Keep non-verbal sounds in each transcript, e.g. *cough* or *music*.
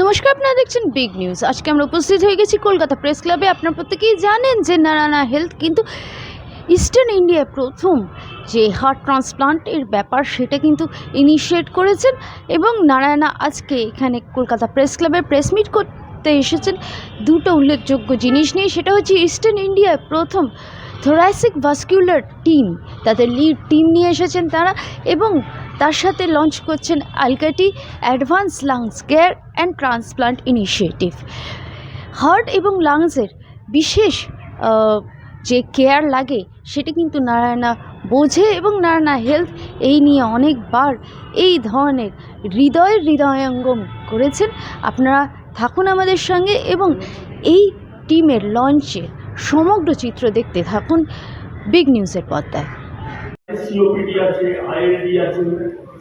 নমস্কার, আপনারা দেখছেন বিগ নিউজ আজকে আমরা উপস্থিত হয়ে গেছি কলকাতা প্রেস ক্লাবে আপনারা প্রত্যেকেই জানেন যে নারায়ণা হেলথ কিন্তু ইস্টার্ন ইন্ডিয়ায় প্রথম যে হার্ট ট্রান্সপ্লান্টের ব্যাপার, সেটা কিন্তু ইনিশিয়েট করেছেন এবং নারায়ণা আজকে এখানে কলকাতা প্রেস ক্লাবে প্রেস মিট করতে এসেছেন। দুটো উল্লেখযোগ্য জিনিস নিয়ে, সেটা হচ্ছে ইস্টার্ন ইন্ডিয়ায় প্রথম থোরাসিক ভাস্কিউলার টিম তাদের লিড টিম নিয়ে এসেছেন তারা এবং তার সাথে লঞ্চ করছেন ALCATI advance lungs care and transplant initiative heart এবং লাংসের বিশেষ যে কেয়ার লাগে, সেটা কিন্তু নারায়ণা বোঝে এবং নারায়ণা হেলথ এই নিয়ে অনেকবার এই ধরনের হৃদয়ের হৃদয়ঙ্গম করেছেন। আপনারা থাকুন আমাদের সঙ্গে এবং এই টিমের লঞ্চের সমগ্র চিত্র দেখতে থাকুন। বিগ নিউজের পর্দায়। সিওপিডি আছে আইএলডি আছে,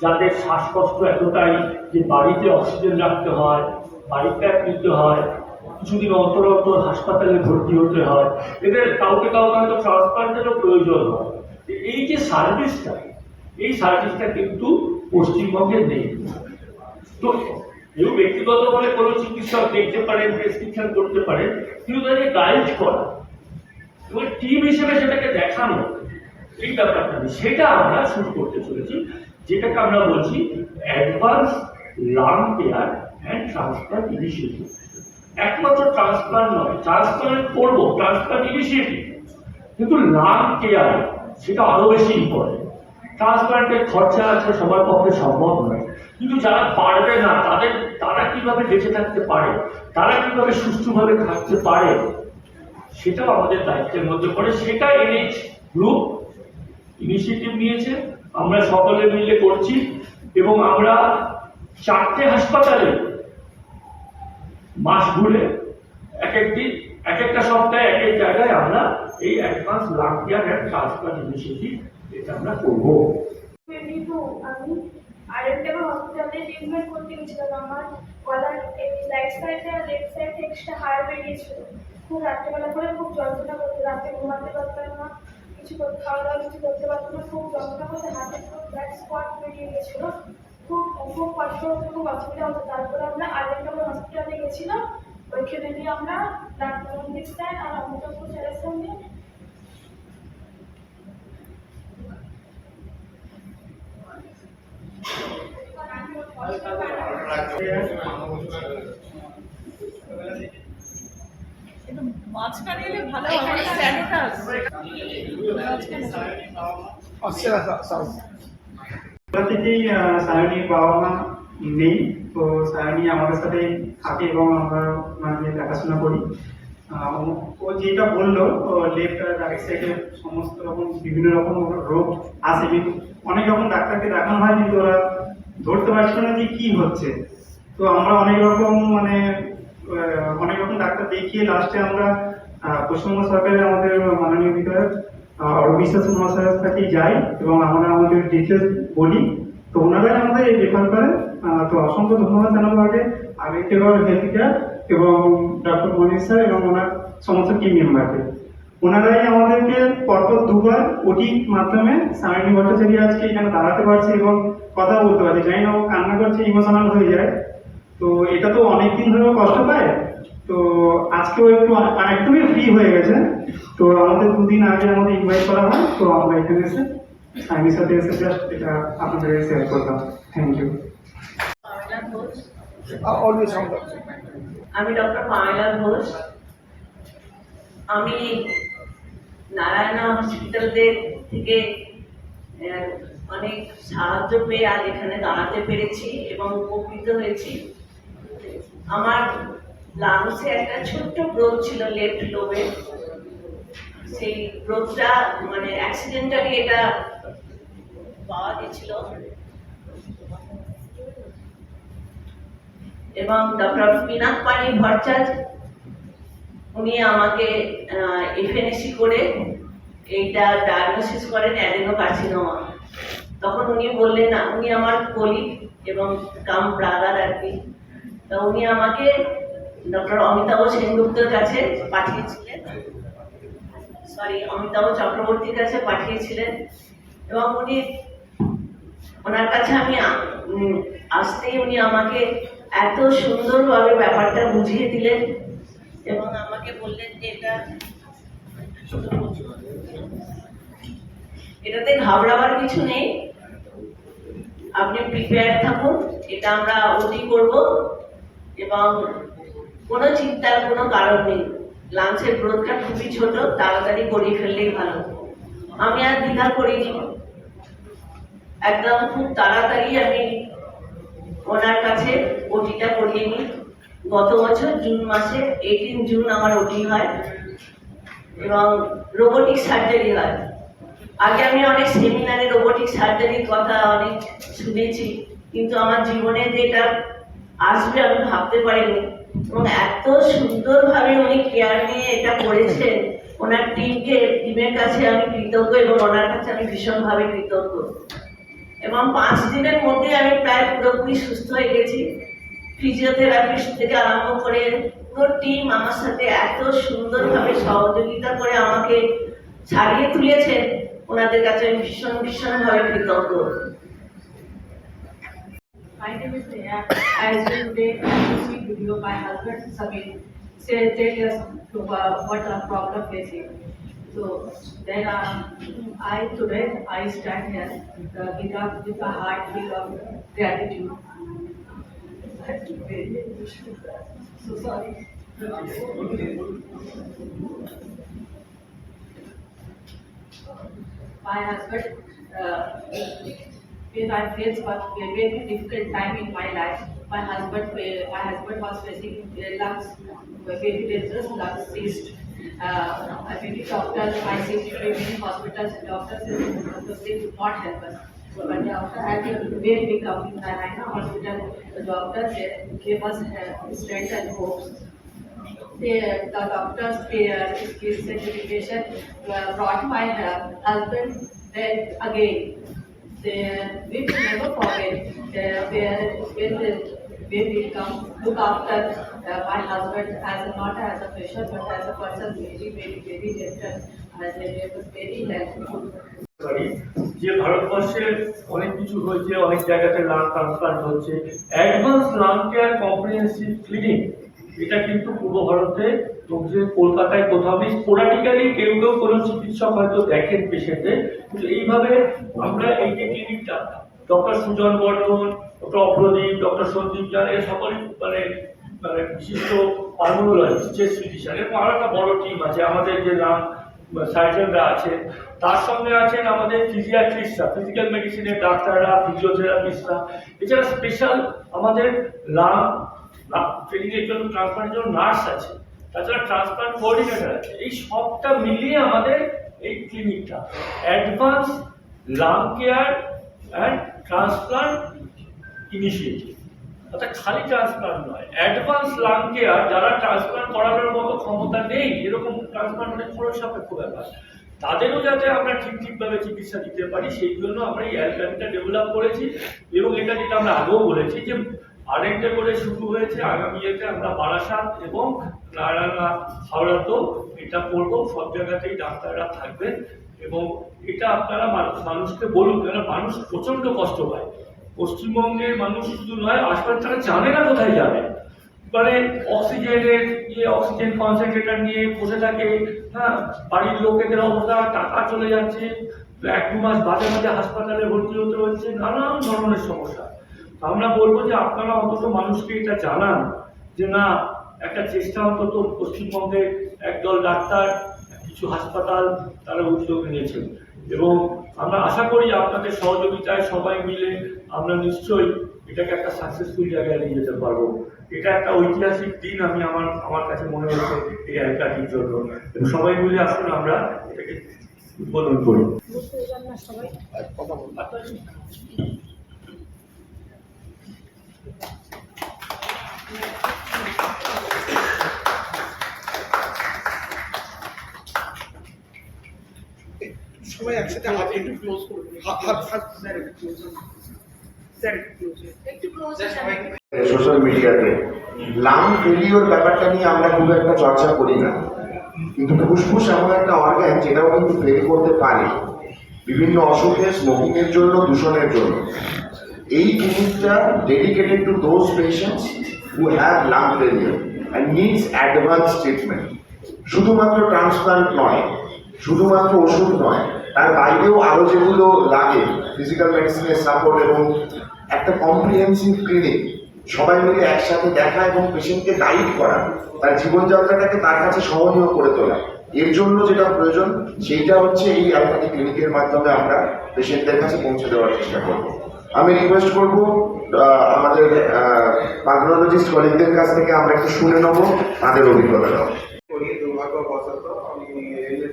যাদের শ্বাসকষ্ট এতটাই যে বাড়িতে অক্সিজেন রাখতে হয় বাড়িতে নিতে হয়, কিছুদিন অন্তর অন্তর হাসপাতালে ভর্তি হতে হয়, এদের কাউকে কাউকে হয়তো ট্রান্সপ্লান্টেরও প্রয়োজন হয়। এই যে সার্ভিসটা, এই সার্ভিসটা কিন্তু পশ্চিমবঙ্গে নেই। তো কেউ ব্যক্তিগতভাবে কোনো চিকিৎসক দেখতে পারেন, প্রেসক্রিপশন করতে পারেন, কিন্তু তাদেরকে গাইড করা। এবং টিম হিসেবে সেটাকে দেখানো এই ব্যাপারটা সেটা আমরা শুরু করতে চলেছি। যেটাকে আমরা বলছি advance lung care and transplant initiative একমাত্র ট্রান্সপ্লান্ট নয় ট্রান্সপ্লান্ট করব ট্রান্সপ্লান্ট ইনিশিয়েটিভ কিন্তু লাং কেয়ার সেটা আরও বেশি ইম্পর্টেন্ট ট্রান্সপ্লান্টের খরচা আছে সবার পক্ষে সম্ভব নয়। কিন্তু যারা পারবে না, তাদের, তারা কীভাবে বেঁচে থাকতে পারে? তারা কীভাবে সুস্থভাবে থাকতে পারে? সেটাও আমাদের দায়িত্বের মধ্যে পড়ে। সেটা এনএইচ গ্রুপ ইনিশিয়েটিভ নিয়েছে, আমরা সকলে মিলে করছি এবং আমরা চারটে হাসপাতালে মাস ঘুরে এক একদিন এক একটা সপ্তাহে, এক এক জায়গায় আমরা এই advance lung care and initiative এটা আমরা করব। আমার আর সাইডে এক্সট্রা খুব রাত্রেবেলা করে খুব যন্ত্রণা করতো রাতে ঘুমাতে পারতাম না। কিছু খাওয়া দাওয়া কিছু করতে পারতাম না খুব যন্ত্রণা হাতে খুব ব্ল্যাক স্পট বেরিয়ে গেছিল। খুব খুব কষ্ট হতো খুব অসুবিধা হতো তারপরে আমরা আরেকটা হসপিটালে গেছিলাম। ওইখানে গিয়ে আমরা ডাক্তার রঞ্জিত স্যার আর অমিতাভ স্যারের সঙ্গে। মাঝখানে এলে ভালো বাবা মা নেই। তো আমাদের সাথে থাকে এবং আমরা ওনাকে দেখাশোনা করি। ও- যেটা বলল লেফট রাইট সাইডে সমস্ত রকম, বিভিন্ন রকম রোগ কিন্তু অনেক রকম ডাক্তারকে দেখানো হয়, কিন্তু ওরা ধরতে পারছিল না যে কি হচ্ছে। তো আমরা অনেক রকম মানে অনেক রকম ডাক্তার দেখিয়ে লাস্টে আমরা পশ্চিমবঙ্গ সরকারের আমাদের মাননীয় বিধায়ক অবিশ্বাস মহাশয়ের কাছে যাই এবং আমরা আমাদের ডিটেলস বলি। তো ওনারাই আমাদের এই রেফার করেন। তো অসংখ্য ধন্যবাদ জানাব আগে। আগে কেবল হেলথ কেয়ার এবং ডক্টর মনীষ স্যার এবং ওনার সমস্ত টিম মেম্বারকে ওনারাই আমাদেরকে পরপর দুবার ওটির মাধ্যমে সায়নী ভট্টাচার্য আজকে এখানে দাঁড়াতে পারছে এবং কথা বলতে পারছে। জানি না ও কান্না করছে ইমোশনাল হয়ে যায়। তো এটা তো অনেকদিন ধরে ও কষ্ট পায়। তো আজকেও একটু একদমই ফ্রি হয়ে গেছে। তো আমাদের দুদিন আগে আমাদের ইনভাইট করা হয় তো আমরা এখানে এসে সাইনির সাথে এসে জাস্ট এটা আপনাদের শেয়ার করলাম। থ্যাংক ইউ আমি ডক্টর পামেলা ঘোষ। আমি নারায়ণা হসপিটালদের থেকে আহ, অনেক সাহায্য পেয়ে আজ এখানে দাঁড়াতে পেরেছি এবং উপকৃত হয়েছি। আমার লাংসে একটা ছোট্ট গ্রোথ ছিল লেফট লোবে। সেই গ্রোথটা মানে অ্যাক্সিডেন্টালি এটা পাওয়া গেছিল। এবং ডক্টর পিনাক পানি ভট্টাচার্য উনি আমাকে এফএনএসি করে এইটা ডায়াগনোসিস করেন অ্যাডেনোকার্সিনোমা তখন উনি বললেন উনি আমার কলিগ এবং কাম ব্রাদার আর কি। তা উনি আমাকে ডক্টর অমিতাভ সেনগুপ্তর কাছে পাঠিয়েছিলেন। সরি অমিতাভ চক্রবর্তীর কাছে পাঠিয়েছিলেন। এবং উনি, ওনার কাছে আমি আসতেই উনি আমাকে এত সুন্দরভাবে ব্যাপারটা বুঝিয়ে দিলেন এবং আমাকে বললেন যে এটা এটাতে ঘাবড়াবার কিছু নেই। আপনি প্রিপেয়ার থাকুন, এটা আমরা ওটি করব এবং কোনো চিন্তার কোনো কারণ নেই। লাঞ্চের গ্রোথটা খুবই ছোট, তাড়াতাড়ি করিয়ে ফেললেই ভালো। আমি আর দ্বিধা করিনি। একদম খুব তাড়াতাড়ি আমি ওনার কাছে ওটিটা করিয়ে নিই। গত বছর জুন মাসে এইটিন জুন আমার ওটি হয় এবং রোবোটিক সার্জারি হয়। আগে আমি অনেক সেমিনারে রোবোটিক সার্জারির কথা অনেক শুনেছি, কিন্তু আমার জীবনে যে এটা আসবে আমি ভাবতে পারিনি। এবং এত উনি কেয়ার নিয়ে এটা করেছেন। ওনার টিমকে টিমের কাছে আমি কৃতজ্ঞ এবং ওনার কাছে আমি কৃতজ্ঞ। এবং পাঁচ দিনের মধ্যে আমি প্রায় পুরোপুরি সুস্থ হয়ে গেছি। ফিজিওথেরাপিস্ট থেকে আরম্ভ করে পুরো টিম আমার সাথে এত সুন্দরভাবে সহযোগিতা করে আমাকে ছাড়িয়ে তুলেছেন। ওনাদের কাছে আমি ভীষণ, ভীষণভাবে কৃতজ্ঞ। My name is Neha. As today, see video, my husband Samir said tell us uh, what our problem facing. So then uh, I today I stand here uh, with a with a heart full of gratitude. So sorry. My husband, uh, when I faced a very difficult time in my life, my husband, uh, my husband was facing uh, lungs, very dangerous lungs cyst. Uh, many doctors, I see many hospitals, doctors, doctors they could not help us. But after I think very big company, Narayana Hospital, the doctors they gave us uh, strength and hopes. The, the doctors, their skills certification uh, brought my uh, husband then again. They, we will never forget uh, where, when, when we come look after uh, my husband as a, not as a patient but as a person very, very, very gentle they was very helpful. যে ভারতবর্ষে অনেক কিছু হয়েছে অনেক জায়গাতে lung transplant হচ্ছে advance lung care comprehensive clinic এটা কিন্তু পূর্ব ভারতে কলকাতায় কোথাও নেই স্পোরাটিক্যালি কেউ কেউ কোনো চিকিৎসক হয়তো দেখেন পেশেন্টে কিন্তু এইভাবে আমরা এই যে ক্লিনিকটা doctor Sujan Bardhan doctor Apradip doctor Sandip Jan, এর সকলেই মানে মানে বিশিষ্ট পালমোনোলজিস্ট চেস্ট ফিজিশিয়ান এরকম আরও একটা বড় টিম আছে, আমাদের যে নাম সার্জনরা আছেন তার সঙ্গে আছেন আমাদের ফিজিয়াট্রিস্টরা ফিজিক্যাল মেডিসিনের ডাক্তাররা ফিজিওথেরাপিস্টরা এছাড়া স্পেশাল আমাদের লাং ট্রেনিংয়ের জন্য ট্রান্সপ্লান্টের জন্য নার্স আছে। তাছাড়া ট্রান্সপ্লান্ট কোঅর্ডিনেটর এই সবটা মিলিয়ে আমাদের এই ক্লিনিকটা advance lung care and transplant initiative অর্থাৎ খালি ট্রান্সপ্লান্ট নয় অ্যাডভান্স লাং কেয়ার যারা ট্রান্সপ্লান্ট করানোর মতো ক্ষমতা নেই, এরকম ট্রান্সপ্লান্ট অনেক খরচ সাপেক্ষ ব্যাপার। তাদেরও যাতে আমরা ঠিক ঠিকভাবে চিকিৎসা দিতে পারি, সেই জন্য আমরা এই অ্যালকামিটা ডেভেলপ করেছি এবং এটা যেটা আমরা আগেও বলেছি যে আরেকটা করে শুরু হয়েছে আগামী ইয়েতে, আমরা বারাসাত এবং নারায়ণা হাওড়াতেও এটা করব। সব জায়গাতেই ডাক্তাররা থাকবেন এবং এটা আপনারা মানুষ মানুষকে বলুন কেন মানুষ প্রচণ্ড কষ্ট পায়। পশ্চিমবঙ্গের মানুষ শুধু নয় আশপাশ তারা জানে না কোথায় যাবে। মানে অক্সিজেনের ইয়ে অক্সিজেন কনসেন্ট্রেটর নিয়ে বসে থাকে হ্যাঁ বাড়ির লোকেদের অবস্থা, টাকা চলে যাচ্ছে এক দু মাস বাজে বাজে হাসপাতালে ভর্তি হতে হচ্ছে, নানান ধরনের সমস্যা। আমরা বলব যে আপনারা অন্তত মানুষকে এটা জানান যে না একটা চেষ্টা অন্তত পশ্চিমবঙ্গের একদল ডাক্তার কিছু হাসপাতাল তারা উদ্যোগ নিয়েছেন। এবং আমরা আশা করি আপনাদের সহযোগিতায় সবাই মিলে আমরা নিশ্চয়ই এটাকে একটা সাকসেসফুল জায়গায় নিয়ে যেতে পারব। এটা একটা ঐতিহাসিক দিন আমি আমার আমার কাছে মনে হচ্ছে এই এলাকাটির জন্য। এবং সবাই মিলে আসুন আমরা এটাকে উদ্বোধন করি। সবাই একসাথে হাত একটু ক্লোজ করুন হাত হাত হাত স্যার একটু ক্লোজ স্যার ক্লোজ একটু ক্লোজ সোশ্যাল মিডিয়াতে লাং ফেলিওর ব্যাপারটা নিয়ে আমরা খুব একটা চর্চা করি না। কিন্তু ফুসফুস এমন একটা অর্গ্যান যেটাও কিন্তু ফেল করতে পারে। বিভিন্ন অসুখে স্মোকিং এর জন্য দূষণের জন্য। এই জিনিসটা dedicated to those patients who have lung failure and needs advance treatment শুধুমাত্র ট্রান্সপ্লান্ট নয়, শুধুমাত্র ওষুধ নয়, তার বাইরেও আরও যেগুলো লাগে ফিজিক্যাল মেডিসিনের সাপোর্ট এবং একটা কম্প্রিহেন্সিভ ক্লিনিক সবাই মিলে একসাথে দেখা এবং পেশেন্টকে গাইড করা, তার জীবনযাত্রাটাকে তার কাছে সহনীয় করে তোলা। এর জন্য যেটা প্রয়োজন, সেইটা হচ্ছে এই অ্যালোপ্যাথি ক্লিনিকের মাধ্যমে আমরা পেশেন্টদের কাছে পৌঁছে দেওয়ার চেষ্টা করব। আমি রিকোয়েস্ট করব আমাদের কার্ডিওলজিস্ট কলিগদের কাছ থেকে আমরা একটু শুনে নেব, তাদের অভিজ্ঞতাটা দুর্ভাগ্যবশত আমি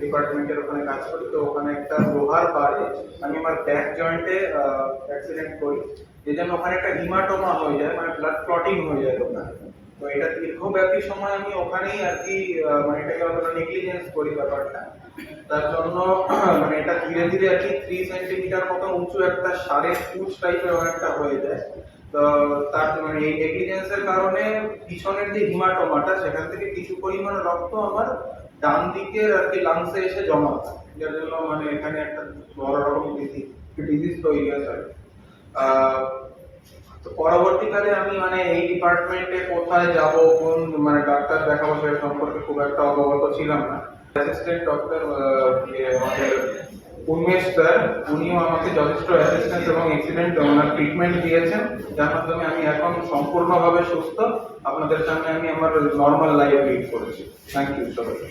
ডিপার্টমেন্টের ওখানে কাজ করি, তো ওখানে একটা লোহার বারে আমি আমার ব্যাক জয়েন্টে অ্যাক্সিডেন্ট করি। যে জন্য ওখানে একটা হিমাটোমা হয়ে যায় মানে ব্লাড ক্লটিং হয়ে যায় ওখানে। তো এটা দীর্ঘব্যাপী সময় আমি ওখানেই আর কি মানে এটাকে অতটা নেগলিজেন্স করি ব্যাপারটা। তার জন্য *clears throat* মানে এটা ধীরে ধীরে আর কি থ্রি সেন্টিমিটার মতো উঁচু একটা সারের কুচ টাইপের একটা হয়ে যায়। তো তার মানে এই নেগলিজেন্সের কারণে পিছনের যে হিমাটোমাটা, সেখান থেকে কিছু পরিমাণ রক্ত আমার ডান দিকের আর কি লাংসে এসে জমা যার জন্য মানে এখানে একটা বড় রকম ডিজিজ তৈরি হয় পরবর্তীকালে আমি মানে এই ডিপার্টমেন্টে কোথায় যাব, কোন মানে ডাক্তার দেখাবো সে সম্পর্কে খুব একটা অবগত ছিলাম না। অ্যাসিস্ট্যান্ট ডক্টর উন্মেষ স্যার, উনিও আমাকে যথেষ্ট অ্যাসিস্ট্যান্স এবং এক্সিলেন্ট ওনার ট্রিটমেন্ট দিয়েছেন, যার মাধ্যমে আমি এখন সম্পূর্ণভাবে সুস্থ। আপনাদের সামনে আমি আমার নর্মাল লাইফ লিড করেছি। থ্যাংক ইউ সবাইকে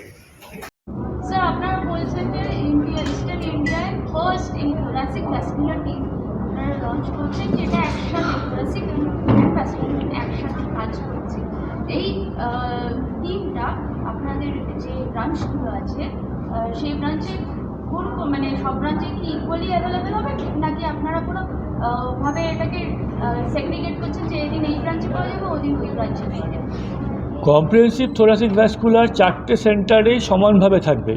স্যার আপনারা বলছেন যে ইন্ডিয়া ইস্টার্ন ইন্ডিয়ায় first in thoracic vascular team launch করছেন, যেটা ব্রাঞ্চগুলো আছে সেই ব্রাঞ্চে কোন মানে সব ব্রাঞ্চে কি ইকুয়ালি অ্যাভেলেবেল হবে? নাকি আপনারা কোনো ভাবে এটাকে সেগ্রিগেট করছেন যে এদিন এই ব্রাঞ্চে পাওয়া যাবে, ওদিন ওই ব্রাঞ্চে পাওয়া যাবে? কম্প্রিহেন্সিভ থোরাসিক ভ্যাসকুলার চারটে সেন্টারেই সমানভাবে থাকবে।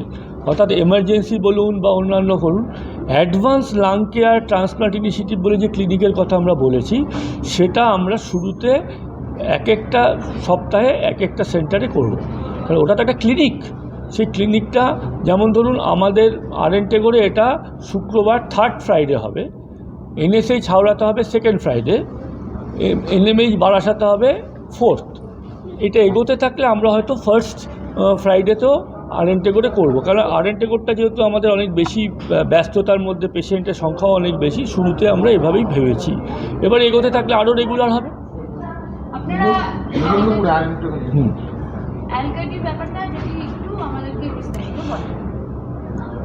অর্থাৎ এমার্জেন্সি বলুন বা অন্যান্য করুন advance lung care transplant initiative বলে যে ক্লিনিকের কথা আমরা বলেছি, সেটা আমরা শুরুতে এক একটা সপ্তাহে এক একটা সেন্টারে করব। কারণ ওটা তো একটা ক্লিনিক সেই ক্লিনিকটা যেমন ধরুন আমাদের আরএনটে করে এটা শুক্রবার থার্ড ফ্রাইডে হবে এনএসএই ছাওড়াতে হবে সেকেন্ড ফ্রাইডে এনএমএইচ বারাসাতে হবে ফোর্থ এটা এগোতে থাকলে আমরা হয়তো ফার্স্ট ফ্রাইডেতেও আরএনটে করে করব কারণ আরএনটে কোডটা যেহেতু আমাদের অনেক বেশি ব্যস্ততার মধ্যে পেশেন্টের সংখ্যাও অনেক বেশি শুরুতে আমরা এভাবেই ভেবেছি। এবার এগোতে থাকলে আরও রেগুলার হবে। হুম অ্যালকাটির ব্যাপারটা যদি একটু আমাদেরকে বিস্তারিত বলেন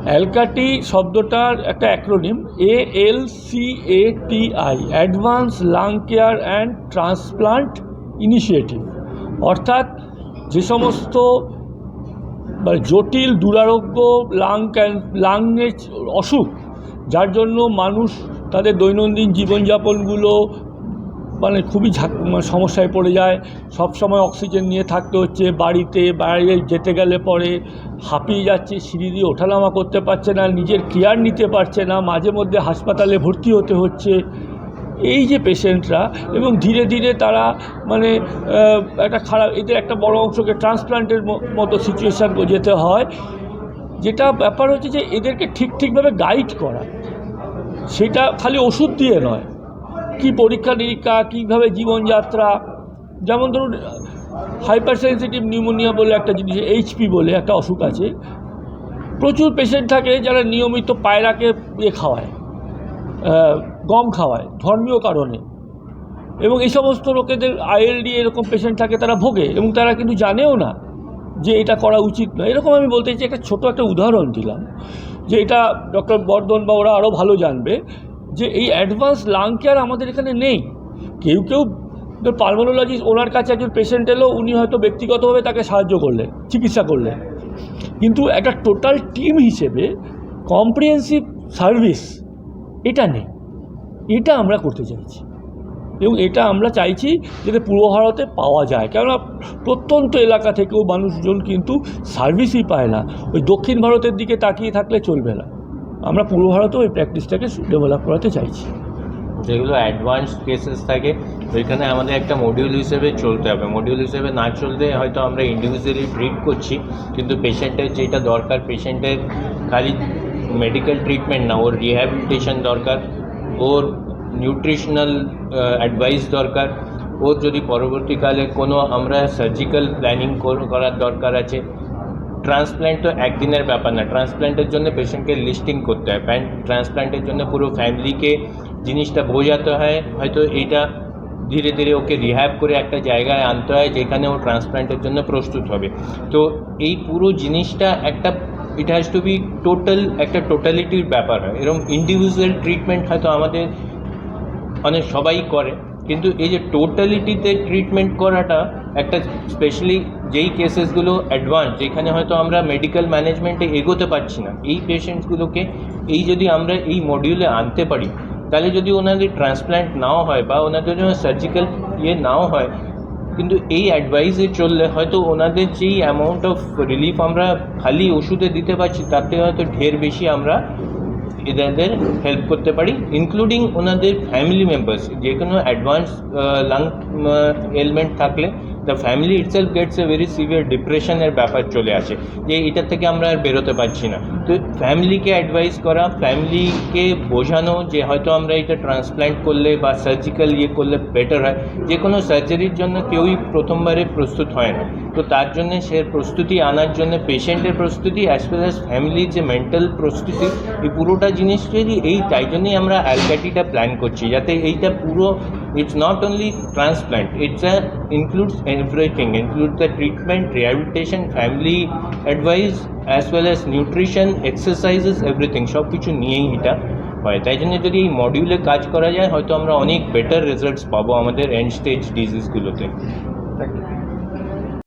অ্যালকাটি শব্দটার একটা acronym, A L C A T I advance lung care and transplant initiative অর্থাৎ যে সমস্ত মানে জটিল, দুরারোগ্য লাং লাংয়ের অসুখ, যার জন্য মানুষ তাদের দৈনন্দিন জীবনযাপনগুলো মানে খুবই মানে সমস্যায় পড়ে যায়। সব সময় অক্সিজেন নিয়ে থাকতে হচ্ছে, বাড়িতে, বাইরে যেতে গেলে পরে হাঁপিয়ে যাচ্ছে, সিঁড়ি দিয়ে ওঠানামা করতে পারছে না, নিজের কেয়ার নিতে পারছে না, মাঝে মধ্যে হাসপাতালে ভর্তি হতে হচ্ছে। এই যে পেশেন্টরা এবং ধীরে ধীরে তারা মানে একটা খারাপ, এদের একটা বড় অংশকে ট্রান্সপ্লান্টের মতো সিচুয়েশান যেতে হয়। যেটা ব্যাপার হচ্ছে যে এদেরকে ঠিক ঠিকভাবে গাইড করা, সেটা খালি ওষুধ দিয়ে নয়। কি পরীক্ষা নিরীক্ষা, কীভাবে জীবনযাত্রা? যেমন ধরুন হাইপার সেন্সিটিভ নিউমোনিয়া বলে একটা জিনিস এইচপি বলে একটা অসুখ আছে। প্রচুর পেশেন্ট থাকে যারা নিয়মিত পায়রাকে ইয়ে খাওয়ায় গম খাওয়ায়, ধর্মীয় কারণে। এবং এই সমস্ত লোকেদের আইএলডি এরকম পেশেন্ট থাকে, তারা ভোগে এবং তারা কিন্তু জানেও না যে এটা করা উচিত নয়। এরকম আমি বলতে চাই, একটা ছোট একটা উদাহরণ দিলাম, যে এটা ডক্টর বর্ধন বা ওরা আরও ভালো জানবে। যে এই অ্যাডভান্স লাং কেয়ার আমাদের এখানে নেই। কেউ কেউ পালমোনোলজিস্ট ওনার কাছে একজন পেশেন্ট এলো, উনি হয়তো ব্যক্তিগতভাবে তাকে সাহায্য করলেন, চিকিৎসা করলেন। কিন্তু একটা টোটাল টিম হিসেবে কম্প্রিহেন্সিভ সার্ভিস এটা নেই। এটা আমরা করতে চাইছি। এবং এটা আমরা চাইছি যাতে পূর্ব ভারতে পাওয়া যায়। কেননা প্রত্যন্ত এলাকা থেকেও মানুষজন কিন্তু সার্ভিসই পায় না। ওই দক্ষিণ ভারতের দিকে তাকিয়ে থাকলে চলবে না। আমরা পূর্ব ভারতেও ওই প্র্যাকটিসটাকে ডেভেলপ করাতে চাইছি। যেগুলো অ্যাডভান্স কেসেস থাকে, ওইখানে আমাদের একটা মডিউল হিসেবে চলতে হবে। মডিউল হিসেবে না চলতে হয়তো আমরা ইন্ডিভিজুয়ালি ট্রিট করছি, কিন্তু পেশেন্টের যেটা দরকার পেশেন্টের খালি মেডিকেল ট্রিটমেন্ট না, ওর রিহ্যাবিলিটেশন দরকার, ওর নিউট্রিশনাল অ্যাডভাইস দরকার, ওর যদি পরবর্তীকালে কোনো আমরা সার্জিক্যাল প্ল্যানিং করার দরকার আছে ট্রান্সপ্ল্যান্ট তো একদিনের ব্যাপার না। ট্রান্সপ্ল্যান্টের জন্য পেশেন্টকে লিস্টিং করতে হয়। ট্রান্সপ্ল্যান্টের জন্য পুরো ফ্যামিলিকে জিনিসটা বোঝাতে হয়। হয়তো এইটা ধীরে ধীরে ওকে রিহ্যাব করে একটা জায়গায় আনতে হয়, যেখানে ও ট্রান্সপ্ল্যান্টের জন্য প্রস্তুত হবে। তো এই পুরো জিনিসটা একটা it has to be total একটা টোটালিটির ব্যাপার হয়। এরকম ইন্ডিভিজুয়াল ট্রিটমেন্ট হয়তো আমাদের অনেক সবাই করে। কিন্তু এই যে টোটালিটিতে ট্রিটমেন্ট করাটা একটা স্পেশালি যেই কেসেসগুলো অ্যাডভান্স যেখানে হয়তো আমরা মেডিকেল ম্যানেজমেন্টে এগোতে পারছি না, এই পেশেন্টসগুলোকে এই যদি আমরা এই মডিউলে আনতে পারি, তাহলে যদি ওনাদের ট্রান্সপ্ল্যান্ট নাও হয় বা ওনাদের জন্য সার্জিক্যাল ইয়ে নাও হয়, কিন্তু এই অ্যাডভাইসে চললে হয়তো ওনাদের যেই অ্যামাউন্ট অফ রিলিফ আমরা খালি ওষুধে দিতে পারছি, তাতে হয়তো ঢের বেশি আমরা এদের হেল্প করতে পারি ইনক্লুডিং ওনাদের ফ্যামিলি মেম্বার্স যে কোনো অ্যাডভান্স লাং এলমেন্ট থাকলে the family itself gets a very severe ডিপ্রেশনের ব্যাপার চলে আসে, যে এটার থেকে আমরা আর বেরোতে পারছি না। তো ফ্যামিলিকে অ্যাডভাইস করা ফ্যামিলিকে বোঝানো যে হয়তো আমরা এটা ট্রান্সপ্ল্যান্ট করলে বা সার্জিক্যাল ইয়ে করলে বেটার হয়। যে কোনো সার্জারির জন্য কেউই প্রথমবারে প্রস্তুত হয় না। তো তার জন্য সে প্রস্তুতি আনার জন্য পেশেন্টের প্রস্তুতি অ্যাজ ওয়েল অ্যাজ ফ্যামিলির যে মেন্টাল প্রস্তুতি, এই পুরোটা জিনিস যদি এই তাই জন্যই আমরা অ্যালকাটিটা প্ল্যান করছি, যাতে এইটা পুরো not only transplant it's a includes everything include the treatment rehabilitation family advice as well as nutrition exercises everything সব কিছু নিয়েই এটা হয় তাই জন্য যদি এই মডিউলে কাজ করা যায়, হয়তো আমরা অনেক বেটার রেজাল্টস পাবো আমাদের এন্ড স্টেজ ডিজিজগুলোতে.